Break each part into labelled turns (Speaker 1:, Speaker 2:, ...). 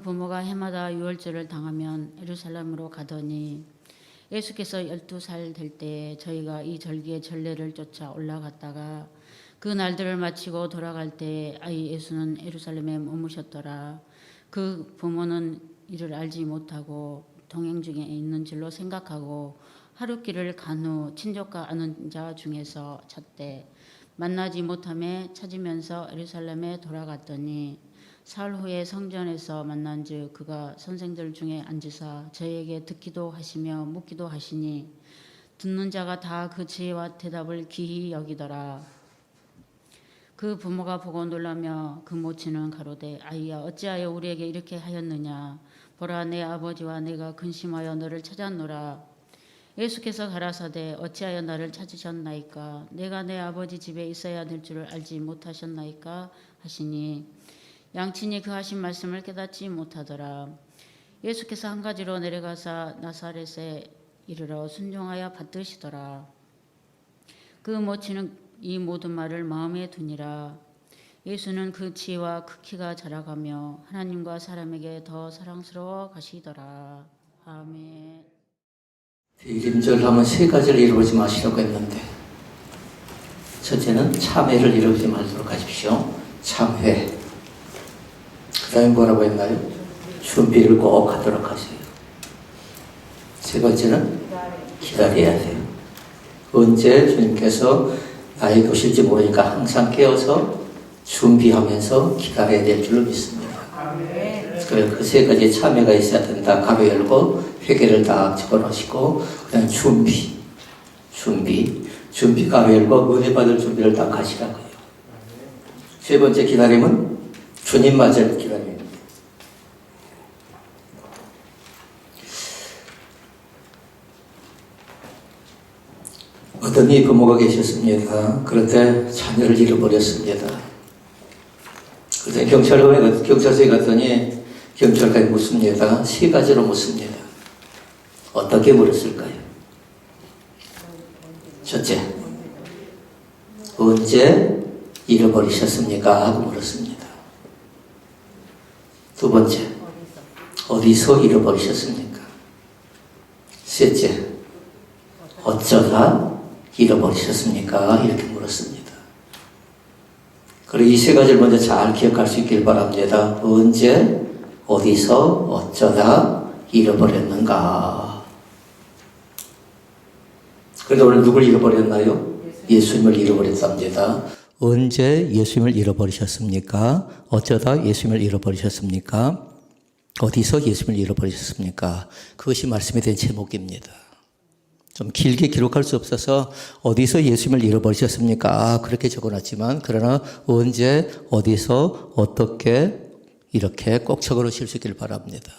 Speaker 1: 그 부모가 해마다 유월절을 당하면 예루살렘으로 가더니 예수께서 열두 살 될때 저희가 이 절기의 전례를 쫓아 올라갔다가 그 날들을 마치고 돌아갈 때 아이 예수는 예루살렘에 머무셨더라. 그 부모는 이를 알지 못하고 동행 중에 있는 줄로 생각하고 하루 길을 간 후 친족과 아는 자 중에서 찾되 만나지 못함에 찾으면서 예루살렘에 돌아갔더니 사흘 후에 성전에서 만난즉 그가 선생들 중에 앉으사 저에게 듣기도 하시며 묻기도 하시니 듣는 자가 다 그 지혜와 대답을 기히 여기더라. 그 부모가 보고 놀라며 그 모친은 가로되 아이야 어찌하여 우리에게 이렇게 하였느냐? 보라 내 아버지와 내가 근심하여 너를 찾았노라. 예수께서 가라사대 어찌하여 나를 찾으셨나이까? 내가 내 아버지 집에 있어야 될 줄을 알지 못하셨나이까? 하시니 양친이 그 하신 말씀을 깨닫지 못하더라 예수께서 한 가지로 내려가사 나사렛에 이르러 순종하여 받드시더라 그 모친은 이 모든 말을 마음에 두니라 예수는 그 지혜와 그 키가 자라가며 하나님과 사람에게 더 사랑스러워 가시더라 아멘.
Speaker 2: 이름절 하면 세 가지를 이루지 마시라고 했는데 첫째는 참회를 이루지 말도록 하십시오. 참회. 그 다음에 뭐라고 했나요? 준비를 꼭 하도록 하세요. 세 번째는 기다려야 돼요. 언제 주님께서 나에게 오실지 모르니까 항상 깨어서 준비하면서 기다려야 될 줄로 믿습니다. 그세 가지 참여가 있어야 된다. 가로 열고 회개를 다 집어넣으시고 그다음 준비, 준비, 준비 가로 열고 은혜 받을 준비를 다 하시라고요. 세 번째 기다림은 주님 맞을 기다림입니다. 어떤 이 부모가 계셨습니다. 그런데 자녀를 잃어버렸습니다. 그때 경찰관에, 경찰서에 갔더니 경찰관이 묻습니다. 세 가지로 묻습니다. 어떻게 물었을까요? 첫째, 언제 잃어버리셨습니까? 하고 물었습니다. 두 번째, 어디서 잃어버리셨습니까? 셋째, 어쩌다 잃어버리셨습니까? 이렇게 물었습니다. 그리고 이 세 가지를 먼저 잘 기억할 수 있길 바랍니다. 언제, 어디서, 어쩌다 잃어버렸는가. 그런데 오늘 누굴 잃어버렸나요? 예수님을 잃어버렸답니다. 언제 예수님을 잃어버리셨습니까? 어쩌다 예수님을 잃어버리셨습니까? 어디서 예수님을 잃어버리셨습니까? 그것이 말씀에 대한 제목입니다. 좀 길게 기록할 수 없어서 어디서 예수님을 잃어버리셨습니까? 그렇게 적어놨지만 그러나 언제 어디서 어떻게 이렇게 꼭 적어놓으실 수 있길 바랍니다.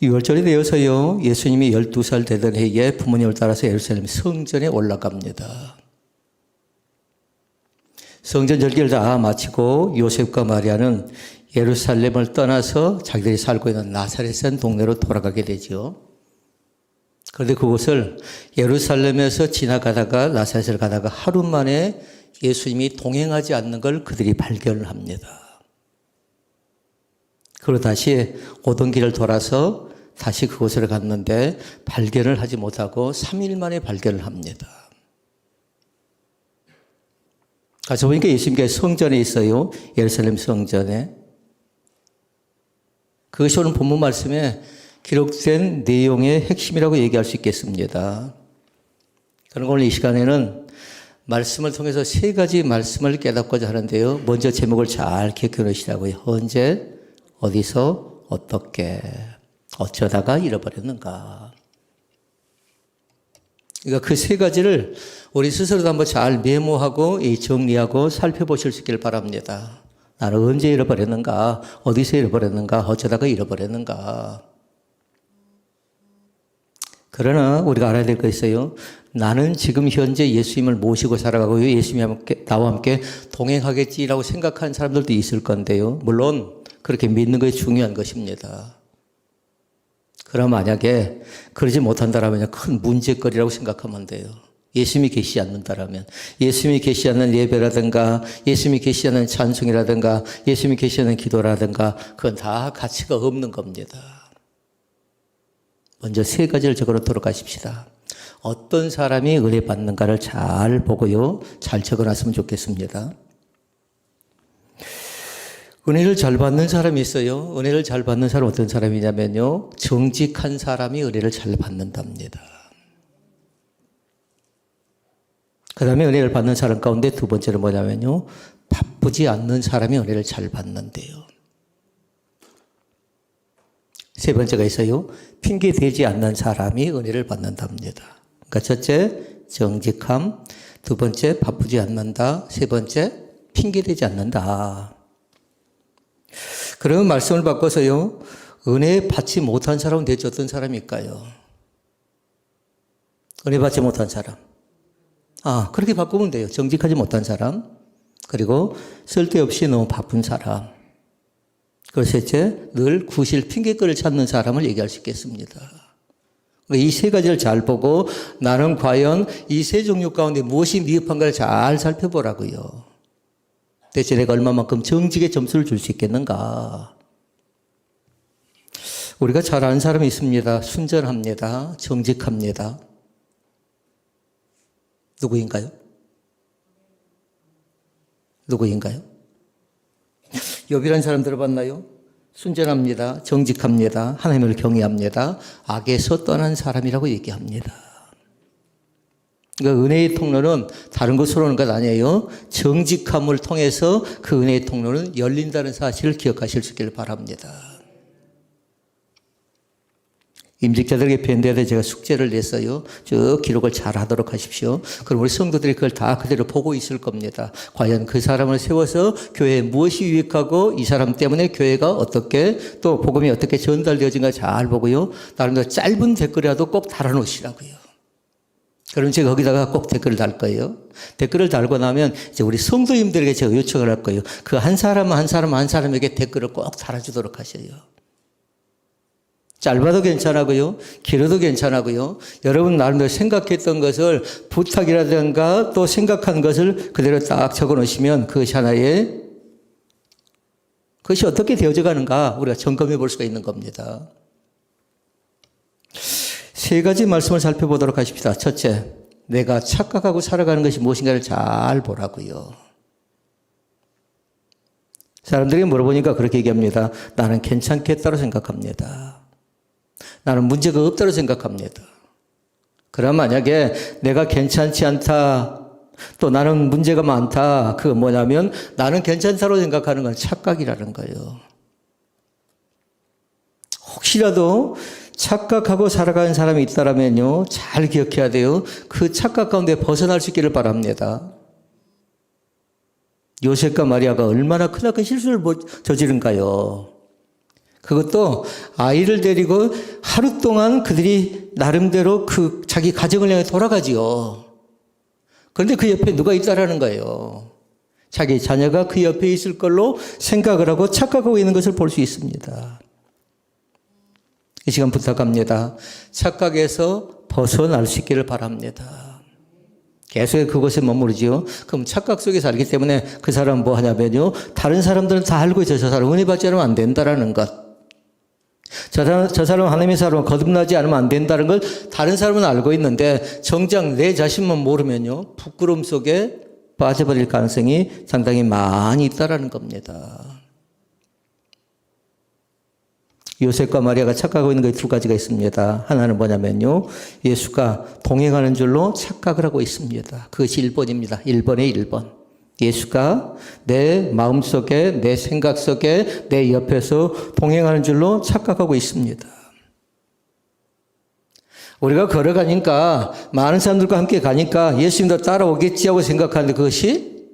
Speaker 2: 6월절이 되어서요 예수님이 12살 되던 해에 부모님을 따라서 예루살렘 성전에 올라갑니다. 성전 절기를 다 마치고 요셉과 마리아는 예루살렘을 떠나서 자기들이 살고 있는 나사렛은 동네로 돌아가게 되죠. 그런데 그곳을 예루살렘에서 지나가다가 나사렛을 가다가 하루 만에 예수님이 동행하지 않는 걸 그들이 발견을 합니다. 그리고 다시 오던 길을 돌아서 다시 그곳으로 갔는데 발견을 하지 못하고 3일 만에 발견을 합니다. 가서 보니까 예수님께서 성전에 있어요. 예루살렘 성전에. 그것이 오늘 본문 말씀에 기록된 내용의 핵심이라고 얘기할 수 있겠습니다. 그런 오늘 이 시간에는 말씀을 통해서 세 가지 말씀을 깨닫고자 하는데요. 먼저 제목을 잘 기억해 놓으시라고요. 언제, 어디서, 어떻게, 어쩌다가 잃어버렸는가. 그러니까 그 세 가지를 우리 스스로도 한번 잘 메모하고 정리하고 살펴보실 수 있기를 바랍니다. 나는 언제 잃어버렸는가? 어디서 잃어버렸는가? 어쩌다가 잃어버렸는가? 그러나 우리가 알아야 될 거 있어요. 나는 지금 현재 예수님을 모시고 살아가고 예수님이 나와 함께 동행하겠지라고 생각하는 사람들도 있을 건데요. 물론 그렇게 믿는 것이 중요한 것입니다. 그럼 만약에 그러지 못한다라면 큰 문제거리라고 생각하면 돼요. 예수님이 계시지 않는다라면 예수님이 계시지 않는 예배라든가 예수님이 계시지 않는 찬송이라든가 예수님이 계시지 않는 기도라든가 그건 다 가치가 없는 겁니다. 먼저 세 가지를 적어놓도록 하십시다. 어떤 사람이 은혜 받는가를 잘 보고요. 잘 적어놨으면 좋겠습니다. 은혜를 잘 받는 사람이 있어요. 은혜를 잘 받는 사람 어떤 사람이냐면요. 정직한 사람이 은혜를 잘 받는답니다. 그 다음에 은혜를 받는 사람 가운데 두 번째는 뭐냐면요. 바쁘지 않는 사람이 은혜를 잘 받는데요. 세 번째가 있어요. 핑계 대지 않는 사람이 은혜를 받는답니다. 그러니까 첫째, 정직함. 두 번째, 바쁘지 않는다. 세 번째, 핑계 대지 않는다. 그런 말씀을 바꿔서요. 은혜 받지 못한 사람은 대체 어떤 사람일까요? 은혜 받지 못한 사람. 아, 그렇게 바꾸면 돼요. 정직하지 못한 사람. 그리고 쓸데없이 너무 바쁜 사람. 그리고 셋째, 늘 구실 핑계거리를 찾는 사람을 얘기할 수 있겠습니다. 이 세 가지를 잘 보고 나는 과연 이 세 종류 가운데 무엇이 미흡한가를 잘 살펴보라고요. 대체 내가 얼마만큼 정직에 점수를 줄 수 있겠는가? 우리가 잘 아는 사람이 있습니다. 순전합니다. 정직합니다. 누구인가요? 누구인가요? 욥이라는 사람 들어봤나요? 순전합니다. 정직합니다. 하나님을 경외합니다. 악에서 떠난 사람이라고 얘기합니다. 그러니까 은혜의 통로는 다른 것으로 오는 것 아니에요. 정직함을 통해서 그 은혜의 통로는 열린다는 사실을 기억하실 수 있기를 바랍니다. 임직자들에게 밴드에 제가 숙제를 냈어요. 쭉 기록을 잘 하도록 하십시오. 그럼 우리 성도들이 그걸 다 그대로 보고 있을 겁니다. 과연 그 사람을 세워서 교회에 무엇이 유익하고 이 사람 때문에 교회가 어떻게 또 복음이 어떻게 전달되어진가 잘 보고요. 나름대로 짧은 댓글이라도 꼭 달아놓으시라고요. 그럼 제가 거기다가 꼭 댓글을 달 거예요. 댓글을 달고 나면 이제 우리 성도님들에게 제가 요청을 할 거예요. 그 한 사람 한 사람 한 사람에게 댓글을 꼭 달아주도록 하셔요. 짧아도 괜찮아고요. 길어도 괜찮아고요. 여러분 나름대로 생각했던 것을 부탁이라든가 또 생각한 것을 그대로 딱 적어 놓으시면 그것이 하나의 그것이 어떻게 되어져 가는가 우리가 점검해 볼 수가 있는 겁니다. 세 가지 말씀을 살펴보도록 하십시다. 첫째, 내가 착각하고 살아가는 것이 무엇인가를 잘 보라고요. 사람들이 물어보니까 그렇게 얘기합니다. 나는 괜찮겠다고 생각합니다. 나는 문제가 없다고 생각합니다. 그럼 만약에 내가 괜찮지 않다, 또 나는 문제가 많다, 그거 뭐냐면 나는 괜찮다고 생각하는 건 착각이라는 거예요. 혹시라도 착각하고 살아가는 사람이 있다라면요, 잘 기억해야 돼요. 그 착각 가운데 벗어날 수 있기를 바랍니다. 요셉과 마리아가 얼마나 크나큰 실수를 저지른가요? 그것도 아이를 데리고 하루 동안 그들이 나름대로 그 자기 가정을 향해 돌아가지요. 그런데 그 옆에 누가 있다라는 거예요. 자기 자녀가 그 옆에 있을 걸로 생각을 하고 착각하고 있는 것을 볼 수 있습니다. 이 시간 부탁합니다. 착각에서 벗어날 수 있기를 바랍니다. 계속 그곳에 머무르지요. 그럼 착각 속에 살기 때문에 그 사람은 뭐 하냐면요. 다른 사람들은 다 알고 있어요. 저 사람 은혜 받지 않으면 안 된다라는 것. 저 사람, 저 사람 하나님의 사람은 거듭나지 않으면 안 된다는 걸 다른 사람은 알고 있는데 정작 내 자신만 모르면요. 부끄러움 속에 빠져버릴 가능성이 상당히 많이 있다라는 겁니다. 요셉과 마리아가 착각하고 있는 게 두 가지가 있습니다. 하나는 뭐냐면요. 예수가 동행하는 줄로 착각을 하고 있습니다. 그것이 1번입니다. 1번의 1번. 예수가 내 마음 속에, 내 생각 속에, 내 옆에서 동행하는 줄로 착각하고 있습니다. 우리가 걸어가니까, 많은 사람들과 함께 가니까 예수님도 따라오겠지 하고 생각하는데 그것이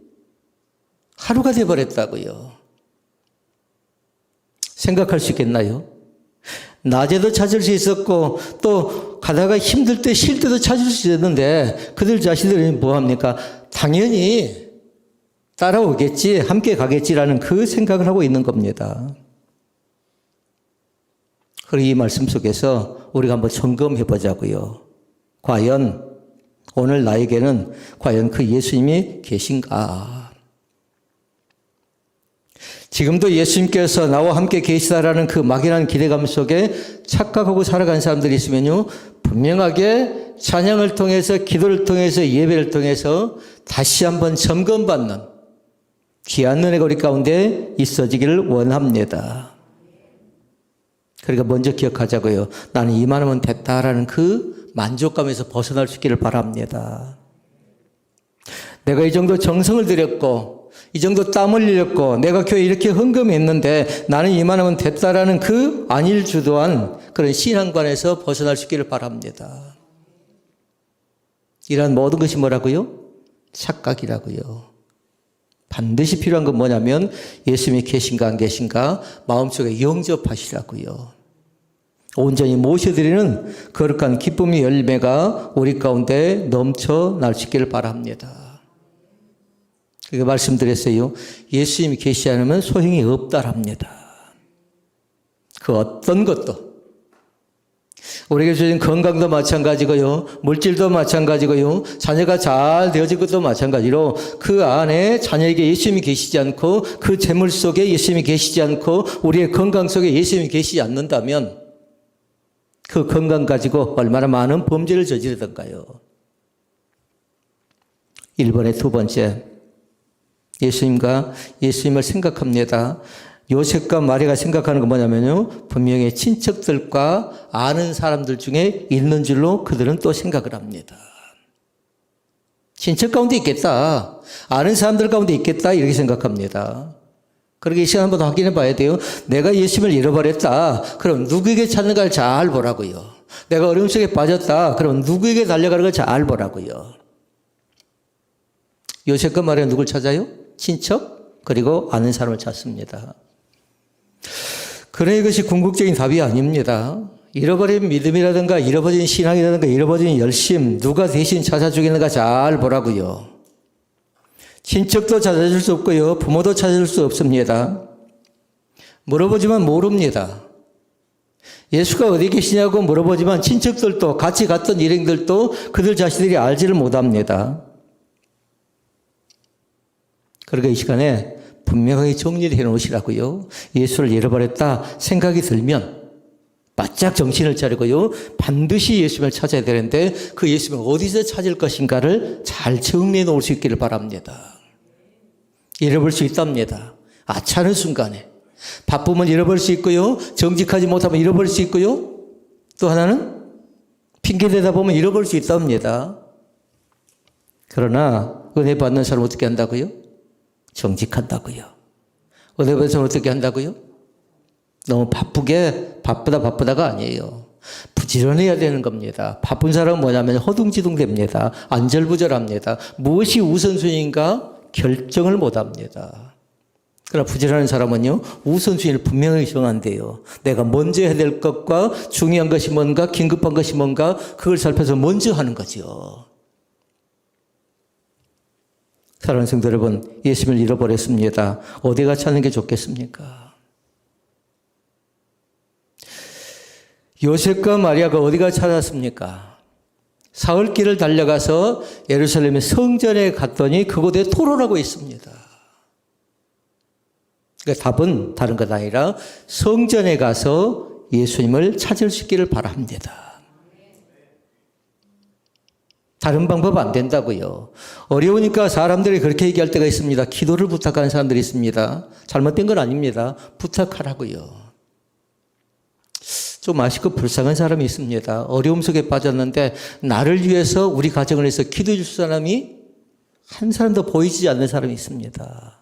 Speaker 2: 하루가 되어버렸다고요. 생각할 수 있겠나요? 낮에도 찾을 수 있었고 또 가다가 힘들 때 쉴 때도 찾을 수 있었는데 그들 자신들이 뭐합니까? 당연히 따라오겠지, 함께 가겠지라는 그 생각을 하고 있는 겁니다. 그리고 이 말씀 속에서 우리가 한번 점검해 보자고요. 과연 오늘 나에게는 과연 그 예수님이 계신가? 지금도 예수님께서 나와 함께 계시다라는 그 막연한 기대감 속에 착각하고 살아간 사람들이 있으면요, 분명하게 찬양을 통해서, 기도를 통해서, 예배를 통해서 다시 한번 점검받는 귀한 은혜가 우리 가운데 있어지기를 원합니다. 그러니까 먼저 기억하자고요. 나는 이만하면 됐다라는 그 만족감에서 벗어날 수 있기를 바랍니다. 내가 이 정도 정성을 들였고, 이 정도 땀을 흘렸고, 내가 교회 이렇게 헌금했는데 나는 이만하면 됐다라는 그 안일주도한 그런 신앙관에서 벗어날 수 있기를 바랍니다. 이러한 모든 것이 뭐라고요? 착각이라고요. 반드시 필요한 건 뭐냐면 예수님이 계신가 안 계신가 마음속에 영접하시라고요. 온전히 모셔드리는 거룩한 기쁨의 열매가 우리 가운데 넘쳐날 수 있기를 바랍니다. 그게 말씀드렸어요. 예수님이 계시지 않으면 소용이 없다랍니다. 그 어떤 것도 우리에게 주신 건강도 마찬가지고요. 물질도 마찬가지고요. 자녀가 잘 되어질 것도 마찬가지로 그 안에 자녀에게 예수님이 계시지 않고 그 재물 속에 예수님이 계시지 않고 우리의 건강 속에 예수님이 계시지 않는다면 그 건강 가지고 얼마나 많은 범죄를 저지르던가요. 1번의 두 번째. 예수님과 예수님을 생각합니다. 요셉과 마리가 생각하는 건 뭐냐면요. 분명히 친척들과 아는 사람들 중에 있는 줄로 그들은 또 생각을 합니다. 친척 가운데 있겠다. 아는 사람들 가운데 있겠다. 이렇게 생각합니다. 그러게 이 시간 한번 확인해 봐야 돼요. 내가 예수님을 잃어버렸다. 그럼 누구에게 찾는가를 잘 보라고요. 내가 어려움 속에 빠졌다. 그럼 누구에게 달려가는 걸 잘 보라고요. 요셉과 마리아 누굴 찾아요? 친척 그리고 아는 사람을 찾습니다. 그래 이것이 궁극적인 답이 아닙니다. 잃어버린 믿음이라든가 잃어버린 신앙이라든가 잃어버린 열심 누가 대신 찾아주겠는가 잘 보라고요. 친척도 찾아줄 수 없고요. 부모도 찾아줄 수 없습니다. 물어보지만 모릅니다. 예수가 어디 계시냐고 물어보지만 친척들도 같이 갔던 일행들도 그들 자신들이 알지를 못합니다. 그러니까 이 시간에 분명하게 정리를 해 놓으시라고요. 예수를 잃어버렸다 생각이 들면 바짝 정신을 차리고요. 반드시 예수님을 찾아야 되는데 그 예수님을 어디서 찾을 것인가를 잘 정리해 놓을 수 있기를 바랍니다. 잃어버릴 수 있답니다. 아차는 순간에. 바쁘면 잃어버릴 수 있고요. 정직하지 못하면 잃어버릴 수 있고요. 또 하나는 핑계대다 보면 잃어버릴 수 있답니다. 그러나 은혜 받는 사람 어떻게 한다고요? 정직한다고요. 사람 어떻게 한다고요? 너무 바쁘게 바쁘다 바쁘다가 아니에요. 부지런해야 되는 겁니다. 바쁜 사람은 뭐냐면 허둥지둥 됩니다. 안절부절합니다. 무엇이 우선순위인가 결정을 못 합니다. 그러나 부지런한 사람은요, 우선순위를 분명히 정한대요. 내가 먼저 해야 될 것과 중요한 것이 뭔가, 긴급한 것이 뭔가, 그걸 살펴서 먼저 하는 거죠. 사랑하는 성도 여러분, 예수님을 잃어버렸습니다. 어디가 찾는 게 좋겠습니까? 요셉과 마리아가 어디가 찾았습니까? 사흘길을 달려가서 예루살렘의 성전에 갔더니 그곳에 토론하고 있습니다. 그러니까 답은 다른 것 아니라 성전에 가서 예수님을 찾을 수 있기를 바랍니다. 다른 방법 안 된다고요. 어려우니까 사람들이 그렇게 얘기할 때가 있습니다. 기도를 부탁하는 사람들이 있습니다. 잘못된 건 아닙니다. 부탁하라고요. 좀 아쉽고 불쌍한 사람이 있습니다. 어려움 속에 빠졌는데 나를 위해서 우리 가정을 위해서 기도해 줄 사람이 한 사람도 보이지 않는 사람이 있습니다.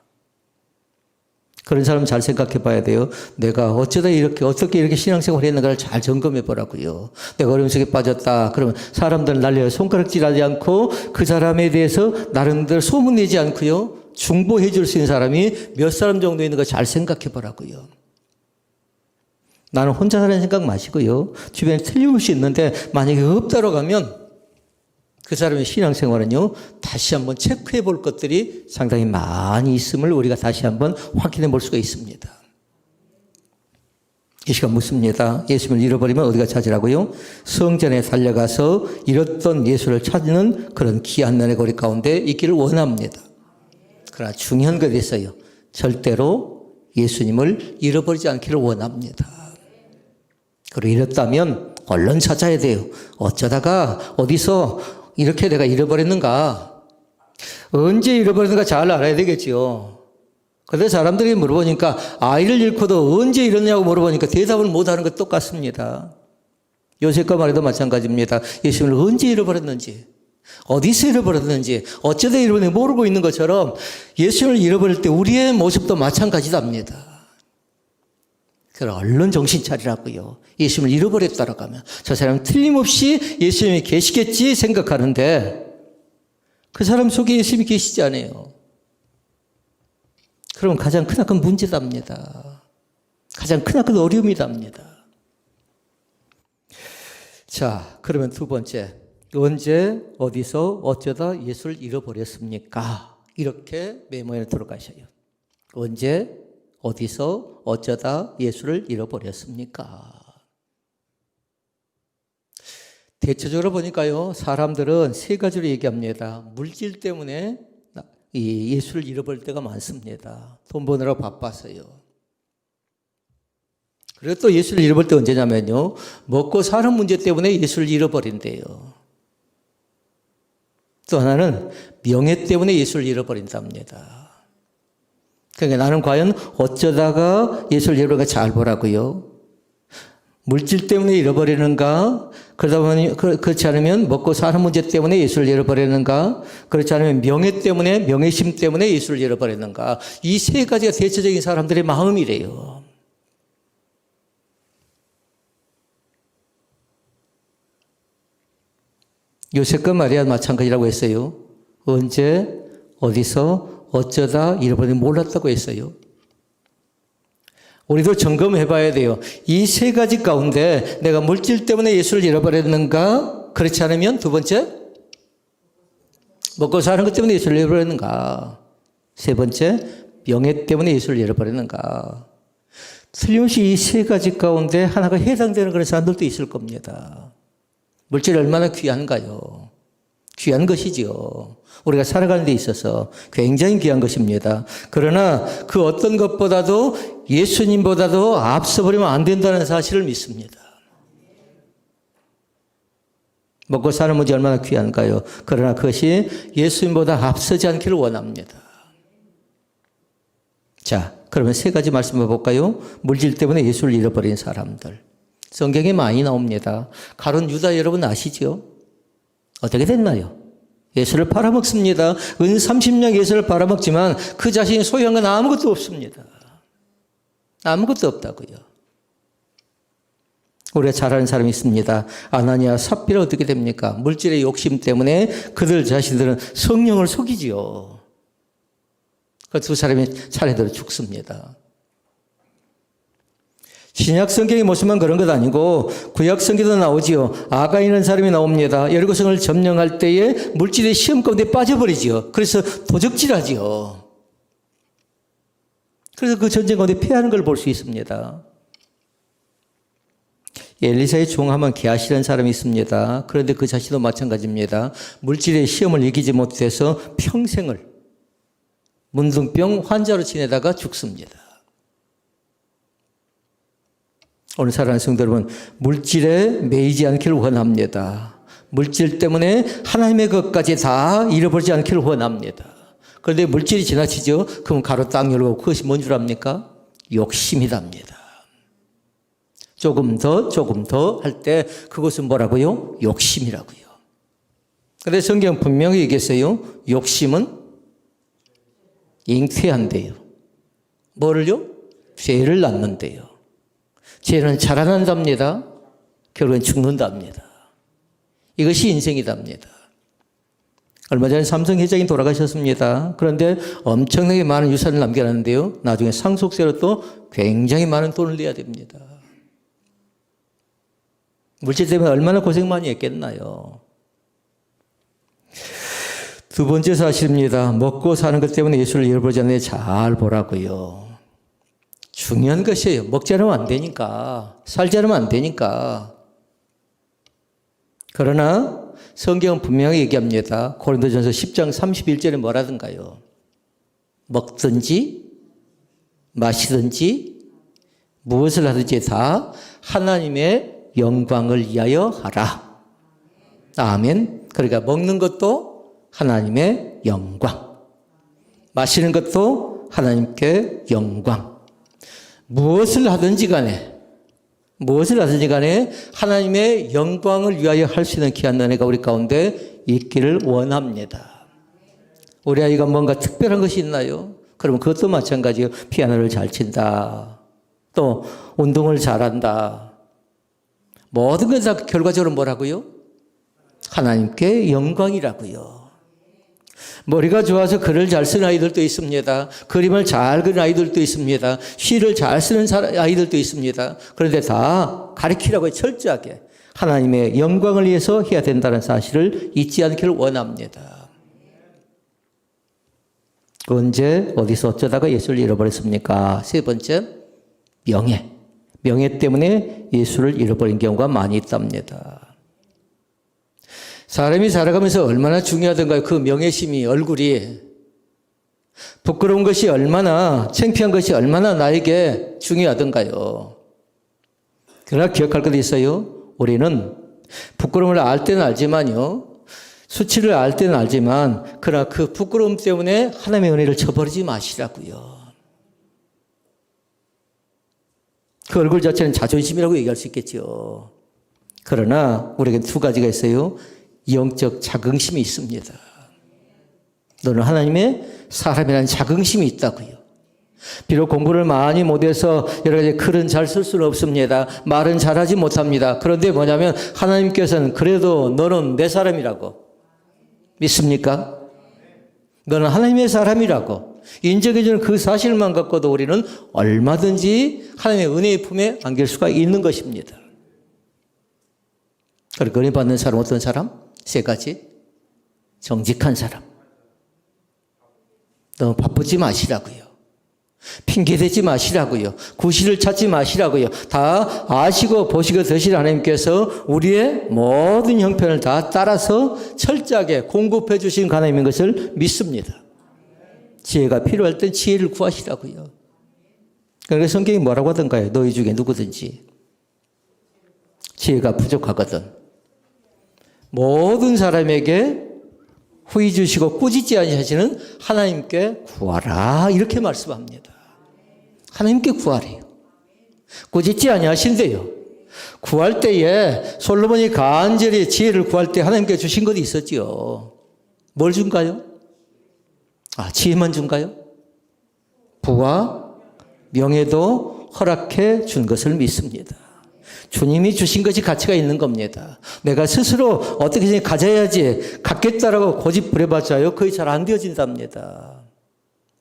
Speaker 2: 그런 사람 잘 생각해 봐야 돼요. 내가 어쩌다 이렇게, 어떻게 이렇게 신앙생활 했는가를 잘 점검해 보라고요. 내가 어려움 속에 빠졌다. 그러면 사람들 날려 손가락질 하지 않고 그 사람에 대해서 나름대로 소문내지 않고요. 중보해 줄 수 있는 사람이 몇 사람 정도 있는가 잘 생각해 보라고요. 나는 혼자 사는 생각 마시고요. 주변에 틀림없이 있는데 만약에 없다로 가면 그 사람의 신앙생활은요, 다시 한번 체크해 볼 것들이 상당히 많이 있음을 우리가 다시 한번 확인해 볼 수가 있습니다. 이 시간 묻습니다. 예수님을 잃어버리면 어디가 찾으라고요? 성전에 달려가서 잃었던 예수를 찾는 그런 귀한 날의 거리 가운데 있기를 원합니다. 그러나 중요한 것이 있어요. 절대로 예수님을 잃어버리지 않기를 원합니다. 그리고 잃었다면 얼른 찾아야 돼요. 어쩌다가 어디서 이렇게 내가 잃어버렸는가? 언제 잃어버렸는가 잘 알아야 되겠지요. 근데 사람들이 물어보니까 아이를 잃고도 언제 잃었냐고 물어보니까 대답을 못하는 것 똑같습니다. 요셉과 말에도 마찬가지입니다. 예수님을 언제 잃어버렸는지, 어디서 잃어버렸는지, 어쩌다 잃어버렸는지 모르고 있는 것처럼 예수님을 잃어버릴 때 우리의 모습도 마찬가지답니다. 그럼 얼른 정신 차리라고요. 예수님을 잃어버렸다라고 하면 저 사람 틀림없이 예수님이 계시겠지 생각하는데 그 사람 속에 예수님이 계시지 않아요. 그럼 가장 크나큰 문제답니다. 가장 크나큰 어려움이답니다. 자, 그러면 두 번째. 언제, 어디서, 어쩌다 예수를 잃어버렸습니까? 이렇게 메모에 들어가셔요. 언제, 어디서, 어쩌다 예수를 잃어버렸습니까? 대체적으로 보니까요, 사람들은 세 가지로 얘기합니다. 물질 때문에 이 예수를 잃어버릴 때가 많습니다. 돈 버느라 바빠서요. 그리고 또 예수를 잃어버릴 때 언제냐면요. 먹고 사는 문제 때문에 예수를 잃어버린대요. 또 하나는 명예 때문에 예수를 잃어버린답니다. 그러니까 나는 과연 어쩌다가 예수를 잃어버릴까 잘 보라고요. 물질 때문에 잃어버리는가? 그러다 보니, 그- 그렇지 않으면 먹고 사는 문제 때문에 예수를 잃어버리는가? 그렇지 않으면 명예 때문에, 명예심 때문에 예수를 잃어버리는가? 이 세 가지가 대체적인 사람들의 마음이래요. 요셉과 마리아 마찬가지라고 했어요. 언제, 어디서, 어쩌다 잃어버리는 몰랐다고 했어요. 우리도 점검해 봐야 돼요. 이 세 가지 가운데 내가 물질 때문에 예수를 잃어버렸는가? 그렇지 않으면 두 번째, 먹고 사는 것 때문에 예수를 잃어버렸는가? 세 번째, 명예 때문에 예수를 잃어버렸는가? 틀림없이 이 세 가지 가운데 하나가 해당되는 그런 사람들도 있을 겁니다. 물질이 얼마나 귀한가요? 귀한 것이지요. 우리가 살아가는 데 있어서 굉장히 귀한 것입니다. 그러나 그 어떤 것보다도 예수님보다도 앞서버리면 안 된다는 사실을 믿습니다. 먹고 사는 문제 얼마나 귀한가요? 그러나 그것이 예수님보다 앞서지 않기를 원합니다. 자, 그러면 세 가지 말씀해 볼까요? 물질 때문에 예수를 잃어버린 사람들. 성경에 많이 나옵니다. 가론 유다 여러분 아시죠? 어떻게 됐나요? 예수를 팔아먹습니다. 은 30냥 예수를 팔아먹지만 그 자신이 소유한 건 아무것도 없습니다. 아무것도 없다고요. 우리가 잘 아는 사람이 있습니다. 아나니아 삽비라 어떻게 됩니까? 물질의 욕심 때문에 그들 자신들은 성령을 속이지요. 그 두 사람이 차례대로 죽습니다. 신약 성경의 모습만 그런 것 아니고 구약 성경도 나오지요. 아가이는 사람이 나옵니다. 여리고성을 점령할 때에 물질의 시험 가운데 빠져버리지요. 그래서 도적질하지요. 그래서 그 전쟁 가운데 패하는 걸 볼 수 있습니다. 엘리사의 종하면 게하시라는 사람이 있습니다. 그런데 그 자신도 마찬가지입니다. 물질의 시험을 이기지 못해서 평생을 문둥병 환자로 지내다가 죽습니다. 오늘 사랑하는 성도 여러분, 물질에 매이지 않기를 원합니다. 물질 때문에 하나님의 것까지 다 잃어버리지 않기를 원합니다. 그런데 물질이 지나치죠? 그럼 가로 딱 열고 그것이 뭔 줄 압니까? 욕심이답니다. 조금 더, 조금 더 할 때 그것은 뭐라고요? 욕심이라고요. 근데 성경 분명히 얘기했어요. 욕심은 잉태한대요. 뭐를요? 죄를 낳는데요. 죄는 자라난답니다. 결국엔 죽는답니다. 이것이 인생이답니다. 얼마 전에 삼성 회장이 돌아가셨습니다. 그런데 엄청나게 많은 유산을 남겨놨는데요. 나중에 상속세로 또 굉장히 많은 돈을 내야 됩니다. 물질 때문에 얼마나 고생 많이 했겠나요? 두 번째 사실입니다. 먹고 사는 것 때문에 예수를 잃어버리지 잘 보라고요. 중요한 것이에요. 먹지 않으면 안 되니까. 살지 않으면 안 되니까. 그러나 성경은 분명히 얘기합니다. 고린도전서 10장 31절에 뭐라든가요? 먹든지 마시든지 무엇을 하든지 다 하나님의 영광을 위하여 하라. 아멘. 그러니까 먹는 것도 하나님의 영광. 마시는 것도 하나님께 영광. 무엇을 하든지 간에 무엇을 하든지 간에 하나님의 영광을 위하여 할 수 있는 귀한 은혜가 우리 가운데 있기를 원합니다. 우리 아이가 뭔가 특별한 것이 있나요? 그러면 그것도 마찬가지예요. 피아노를 잘 친다. 또 운동을 잘한다. 모든 건 다 결과적으로 뭐라고요? 하나님께 영광이라고요. 머리가 좋아서 글을 잘 쓰는 아이들도 있습니다. 그림을 잘 그리는 아이들도 있습니다. 시를 잘 쓰는 아이들도 있습니다. 그런데 다 가르치라고 철저하게 하나님의 영광을 위해서 해야 된다는 사실을 잊지 않기를 원합니다. 언제 어디서 어쩌다가 예수를 잃어버렸습니까? 세 번째 명예. 명예 때문에 예수를 잃어버린 경우가 많이 있답니다. 사람이 살아가면서 얼마나 중요하던가요? 그 명예심이 얼굴이 부끄러운 것이 얼마나 창피한 것이 얼마나 나에게 중요하던가요? 그러나 기억할 것도 있어요. 우리는 부끄러움을 알 때는 알지만요. 수치를 알 때는 알지만 그러나 그 부끄러움 때문에 하나님의 은혜를 저버리지 마시라고요. 그 얼굴 자체는 자존심이라고 얘기할 수 있겠죠. 그러나 우리에게 두 가지가 있어요. 영적 자긍심이 있습니다. 너는 하나님의 사람이라는 자긍심이 있다고요. 비록 공부를 많이 못해서 여러 가지 글은 잘 쓸 수는 없습니다. 말은 잘하지 못합니다. 그런데 뭐냐면 하나님께서는 그래도 너는 내 사람이라고 믿습니까? 너는 하나님의 사람이라고 인정해주는 그 사실만 갖고도 우리는 얼마든지 하나님의 은혜의 품에 안길 수가 있는 것입니다. 그리고 은혜 받는 사람 어떤 사람? 세 가지. 정직한 사람. 너무 바쁘지 마시라고요. 핑계대지 마시라고요. 구실을 찾지 마시라고요. 다 아시고 보시고 드실 하나님께서 우리의 모든 형편을 다 따라서 철저하게 공급해 주신 하나님인 것을 믿습니다. 지혜가 필요할 땐 지혜를 구하시라고요. 그러니까 성경이 뭐라고 하던가요? 너희 중에 누구든지 지혜가 부족하거든. 모든 사람에게 후이 주시고 꾸짖지 아니하시는 하나님께 구하라 이렇게 말씀합니다. 하나님께 구하래요. 꾸짖지 아니하신대요. 구할 때에 솔로몬이 간절히 지혜를 구할 때 하나님께 주신 것이 있었지요. 뭘 준가요? 아, 지혜만 준가요? 부와 명예도 허락해 준 것을 믿습니다. 주님이 주신 것이 가치가 있는 겁니다. 내가 스스로 어떻게 가져야지 갖겠다라고 고집 부려봤자요. 거의 잘 안 되어진답니다.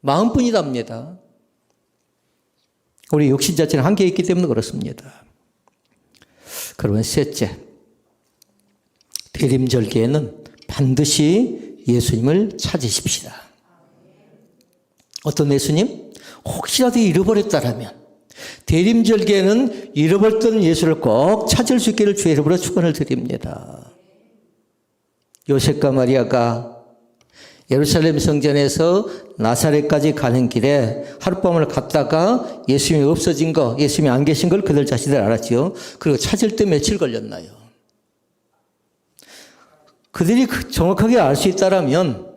Speaker 2: 마음뿐이답니다. 우리 육신 자체는 한계 있기 때문에 그렇습니다. 그러면 셋째, 대림절기에는 반드시 예수님을 찾으십시다. 어떤 예수님? 혹시라도 잃어버렸다라면 대림절기에는 잃어버렸던 예수를 꼭 찾을 수 있기를 주의 이름으로 축원을 드립니다. 요셉과 마리아가 예루살렘 성전에서 나사렛까지 가는 길에 하룻밤을 갔다가 예수님이 없어진 거, 예수님이 안 계신 걸 그들 자신들 알았지요. 그리고 찾을 때 며칠 걸렸나요? 그들이 그 정확하게 알 수 있다라면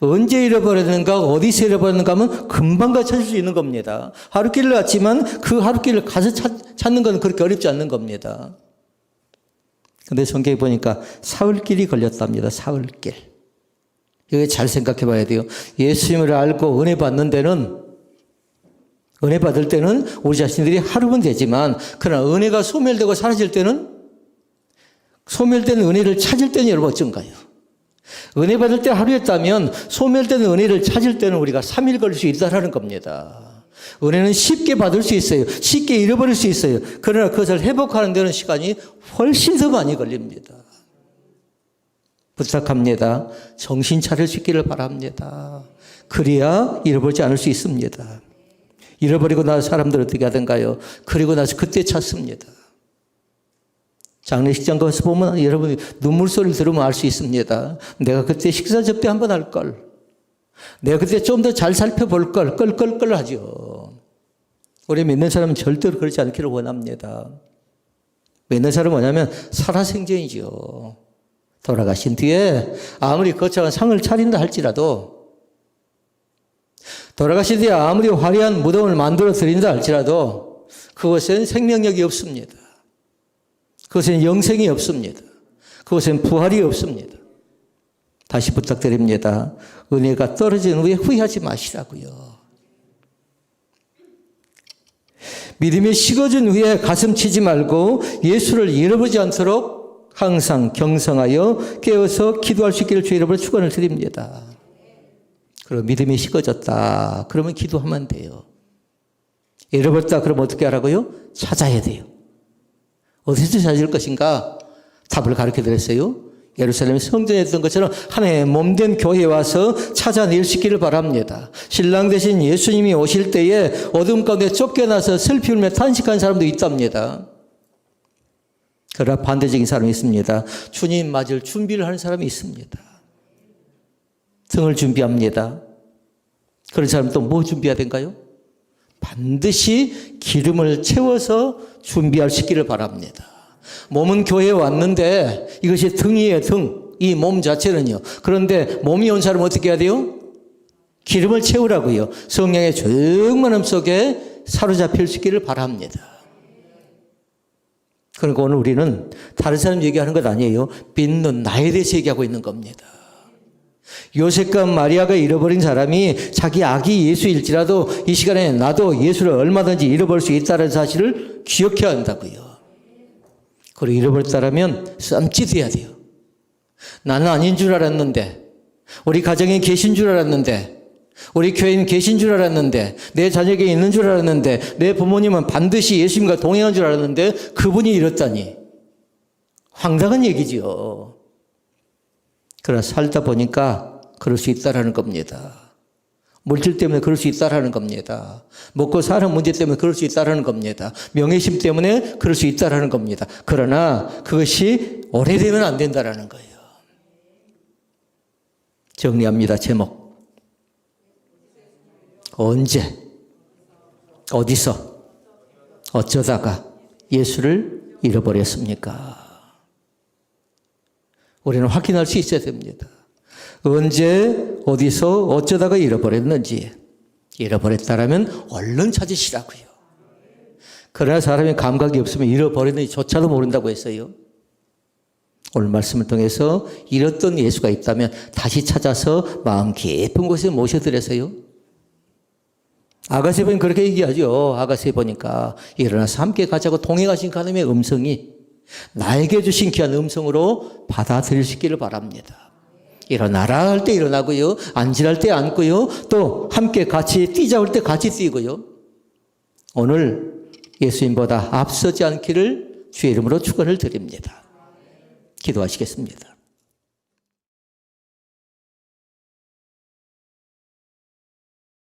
Speaker 2: 언제 잃어버렸는가, 어디서 잃어버렸는가 하면 금방 가 찾을 수 있는 겁니다. 하루길을 갔지만 그 하루길을 가서 찾, 찾는 건 그렇게 어렵지 않는 겁니다. 근데 성경에 보니까 사흘길이 걸렸답니다. 사흘길. 이거 잘 생각해 봐야 돼요. 예수님을 알고 은혜 받는 데는 은혜 받을 때는 우리 자신들이 하루면 되지만 그러나 은혜가 소멸되고 사라질 때는 소멸된 은혜를 찾을 때는 여러분 어쩐가요? 은혜 받을 때 하루였다면 소멸된 은혜를 찾을 때는 우리가 3일 걸릴 수 있다라는 겁니다. 은혜는 쉽게 받을 수 있어요. 쉽게 잃어버릴 수 있어요. 그러나 그것을 회복하는 데는 시간이 훨씬 더 많이 걸립니다. 부탁합니다. 정신 차릴 수 있기를 바랍니다. 그래야 잃어버리지 않을 수 있습니다. 잃어버리고 나서 사람들 어떻게 하던가요? 그리고 나서 그때 찾습니다. 장례식장 가서 보면 여러분이 눈물 소리를 들으면 알 수 있습니다. 내가 그때 식사 접대 한번 할 걸. 내가 그때 좀 더 잘 살펴볼 걸. 껄껄껄 하죠. 우리 믿는 사람은 절대로 그렇지 않기를 원합니다. 믿는 사람은 뭐냐면 살아생전이죠. 돌아가신 뒤에 아무리 거창한 상을 차린다 할지라도 돌아가신 뒤에 아무리 화려한 무덤을 만들어 드린다 할지라도 그것은 생명력이 없습니다. 그것은 영생이 없습니다. 그것은 부활이 없습니다. 다시 부탁드립니다. 은혜가 떨어진 후에 후회하지 마시라고요. 믿음이 식어진 후에 가슴 치지 말고 예수를 잃어버리지 않도록 항상 경성하여 깨어서 기도할 수 있기를 주 이름으로 축원을 드립니다. 그럼 믿음이 식어졌다. 그러면 기도하면 돼요. 잃어버렸다. 그럼 어떻게 하라고요? 찾아야 돼요. 어디서 찾을 것인가? 답을 가르쳐 드렸어요. 예루살렘 성전에 있던 것처럼 하나의 몸된 교회에 와서 찾아낼 수 있기를 바랍니다. 신랑 대신 예수님이 오실 때에 어둠 가운데 쫓겨나서 슬피 울며 탄식한 사람도 있답니다. 그러나 반대적인 사람이 있습니다. 주님 맞을 준비를 하는 사람이 있습니다. 등을 준비합니다. 그런 사람 또 뭐 준비해야 된가요? 반드시 기름을 채워서 준비할 수 있기를 바랍니다. 몸은 교회에 왔는데 이것이 등이에요, 등. 이 몸 자체는요. 그런데 몸이 온 사람은 어떻게 해야 돼요? 기름을 채우라고요. 성령의 충만함 속에 사로잡힐 수 있기를 바랍니다. 그러니까 오늘 우리는 다른 사람 얘기하는 것 아니에요. 빚는 나에 대해서 얘기하고 있는 겁니다. 요셉과 마리아가 잃어버린 사람이 자기 아기 예수일지라도 이 시간에 나도 예수를 얼마든지 잃어버릴 수 있다는 사실을 기억해야 한다고요. 그리고 잃어버렸다라면 쌈짓해야 돼요. 나는 아닌 줄 알았는데, 우리 가정에 계신 줄 알았는데, 우리 교회는 계신 줄 알았는데, 내 자녀에게 있는 줄 알았는데, 내 부모님은 반드시 예수님과 동행한 줄 알았는데, 그분이 이렇다니. 황당한 얘기지요. 그러나 살다 보니까 그럴 수 있다라는 겁니다. 물질 때문에 그럴 수 있다라는 겁니다. 먹고 사는 문제 때문에 그럴 수 있다라는 겁니다. 명예심 때문에 그럴 수 있다라는 겁니다. 그러나 그것이 오래되면 안 된다라는 거예요. 정리합니다. 제목. 언제, 어디서, 어쩌다가 예수를 잃어버렸습니까? 우리는 확인할 수 있어야 됩니다. 언제, 어디서, 어쩌다가 잃어버렸는지. 잃어버렸다라면 얼른 찾으시라고요. 그러나 사람이 감각이 없으면 잃어버렸는지 조차도 모른다고 했어요. 오늘 말씀을 통해서 잃었던 예수가 있다면 다시 찾아서 마음 깊은 곳에 모셔드려서요. 아가세 보니 그렇게 얘기하죠. 아가세 보니까 일어나서 함께 가자고 동행하신 하나님의 음성이 나에게 주신 귀한 음성으로 받아들일 수 있기를 바랍니다. 일어나라 할 때 일어나고요. 앉으랄 때 앉고요. 또 함께 같이 뛰자올 때 같이 뛰고요. 오늘 예수님보다 앞서지 않기를 주의 이름으로 축원을 드립니다. 기도하시겠습니다.